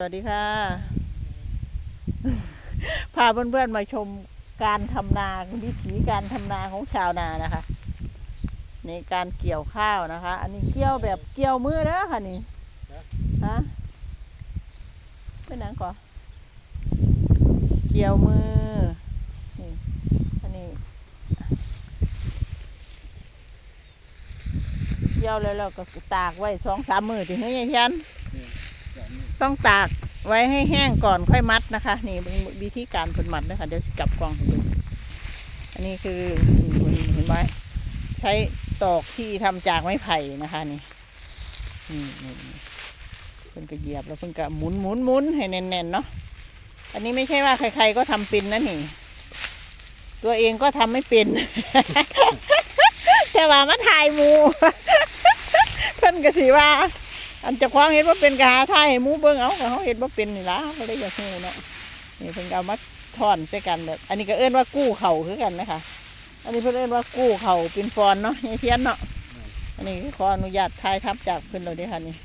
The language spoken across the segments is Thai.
สวัสดีค่ะ พาเพื่อนๆมาชมการทำนาวิถีการทำนาของชาวนานะคะ ในการเกี่ยวข้าวนะคะ อันนี้เกี่ยวแบบเกี่ยวมือนะค่ะนี่ฮะเป็นหนังก่อเกี่ยวมือนี่อันนี้ เกี่ยวแล้วเราก็ตากไว้สองสามมือถึงให้ยายเทียน ต้องตากไว้ให้แห้งก่อนค่อยมัดนะคะ นี่เป็นวิธีการผลมัดนะคะเดี๋ยวกลับกล้องดูอันนี้คือเห็นเห็นไหมใช้ตอกที่ทำจากไม้ไผ่นะคะนี่นี่นี่เพิ่นก็เหยียบแล้วเพิ่นก็หมุนหมุนหมุนให้แน่นๆเนาะอันนี้ไม่ใช่ว่าใคร ๆก็ทำเป็นนะนี่ ตัวเองก็ทำไม่เป็น แต่ว่ามาถ่ายมูเพิ่นก็สิว่า อันจะคว้างเห็นว่าเป็นกะหาไทยหมูเบิ้งเอาก็เขาเห็นว่าเป็นนี่ละเขาเลยอยากฮู้เนาะนี่เพิ่นก็เอามาทอนใส่กันแบบ อันนี้ก็เอื้นว่ากู้เข่าคือกันนะคะ อันนี้เพิ่นเอื้นว่ากู้เข่าเป็นฟอนเนาะยายเทียนเนาะอันนี้ขออนุญาตทายทับจากเพิ่นเลยเด้อค่ะนี่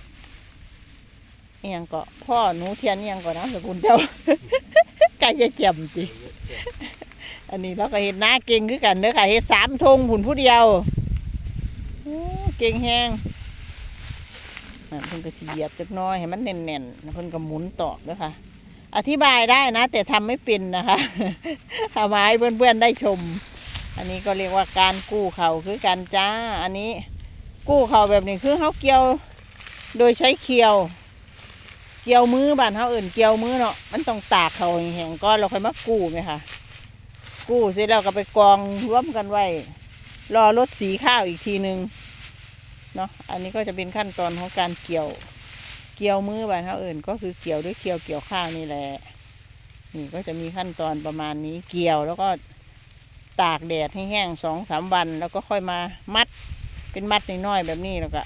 เอียงก็พ่อหนูเทียนเอียงก่อนนะสกุลเจ้าไก่จะเจ็บจิอันนี้เราก็เห็นหน้าเก่งคือกันเด้อค่ะเฮ็ดสามธงผุนผู้เดียวเก่งแฮง เพิ่นก็สิเหยียบจักน้อยให้มันแน่นๆแล้วเพิ่นก็หมุนตอกด้วยค่ะ อธิบายได้นะ แต่ทำไม่เป็นนะคะเอามาให้เพื่อนๆได้ชม อันนี้ก็เรียกว่าการกู้เขาคือการจ้า อันนี้กู้เขาแบบนี้คือเขาเกี่ยว โดยใช้เคียว เกี่ยวมือบ้านเขาอื่นเกี่ยวมือเนาะมันต้องตากเขาแห้งก้อนเราค่อยมากู้ไหมคะกู้เสร็จแล้วก็ไปกองร่วมกันไว้รอรถสีข้าวอีกทีหนึ่ง เนาะอันนี้ก็จะเป็นขั้นตอนของการเกี่ยวเกี่ยวมือบ้านเขาอื่นก็คือเกี่ยวด้วยเคียวเกี่ยวข้าวนี่แหละนี่ก็จะมีขั้นตอนประมาณนี้เกี่ยวแล้วก็ตากแดดให้แห้งสองสามวัน แล้วก็ค่อยมามัดเป็นมัดน้อยๆแบบนี้แล้วก็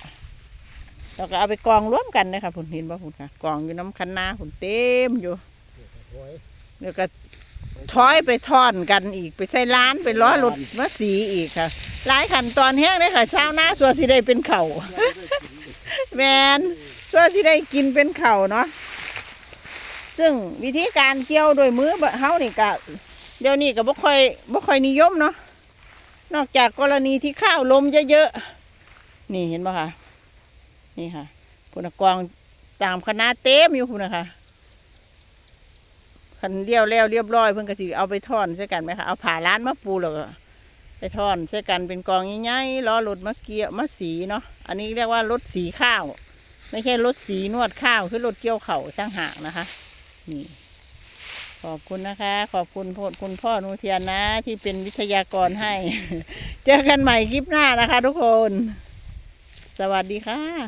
แล้วก็เอาไปกองร่วมกันเลยค่ะผุนเห็นป่ะผุนค่ะกองอยู่น้ำคันนาผุนเต็มอยู่เดี๋ยวก็ถอยไปทอนกันอีกไปใส่ร้านไปล้อรถมาสีอีกค่ะ หลายขั้นตอนแห้งเลยค่ะเช้าวหน้าส่วสิได้เป็นเข่าแมนส่วสิได้กินเป็นเข่าเนาะซึ่งวิธีการเกี่ยวโดยมือแบบเฮานี่ก็เดี๋ยวนี้ก็บ่ค่อยบ่ค่อยนิยมเนาะนอกจากกรณีที่ข้าวลมเยอะๆนี่เห็นปะคะนี่ค่ะพุนกองตามคณะเต็มอยู่พุ่นะคะคันเลี้ยวแล้วเรียบร้อยเพิ่นก็สิเอาไปทอนใช่กันไหมคะเอาผ่าร้านมาปูแล้วก็ ไปทอนใส่กันเป็นกองใหญ่ๆล้อรถมะเกียมะสีเนาะอันนี้เรียกว่ารถสีข้าว ไม่ใช่รถสีนวดข้าวคือรถเกี่ยวเข่าต่างหากนะคะ นี่ ขอบคุณนะคะ ขอบคุณพคุณพ่อนุเทียนนะ ที่เป็นวิทยากรให้ เจอกันใหม่คลิปหน้านะคะ ทุกคน สวัสดีค่ะ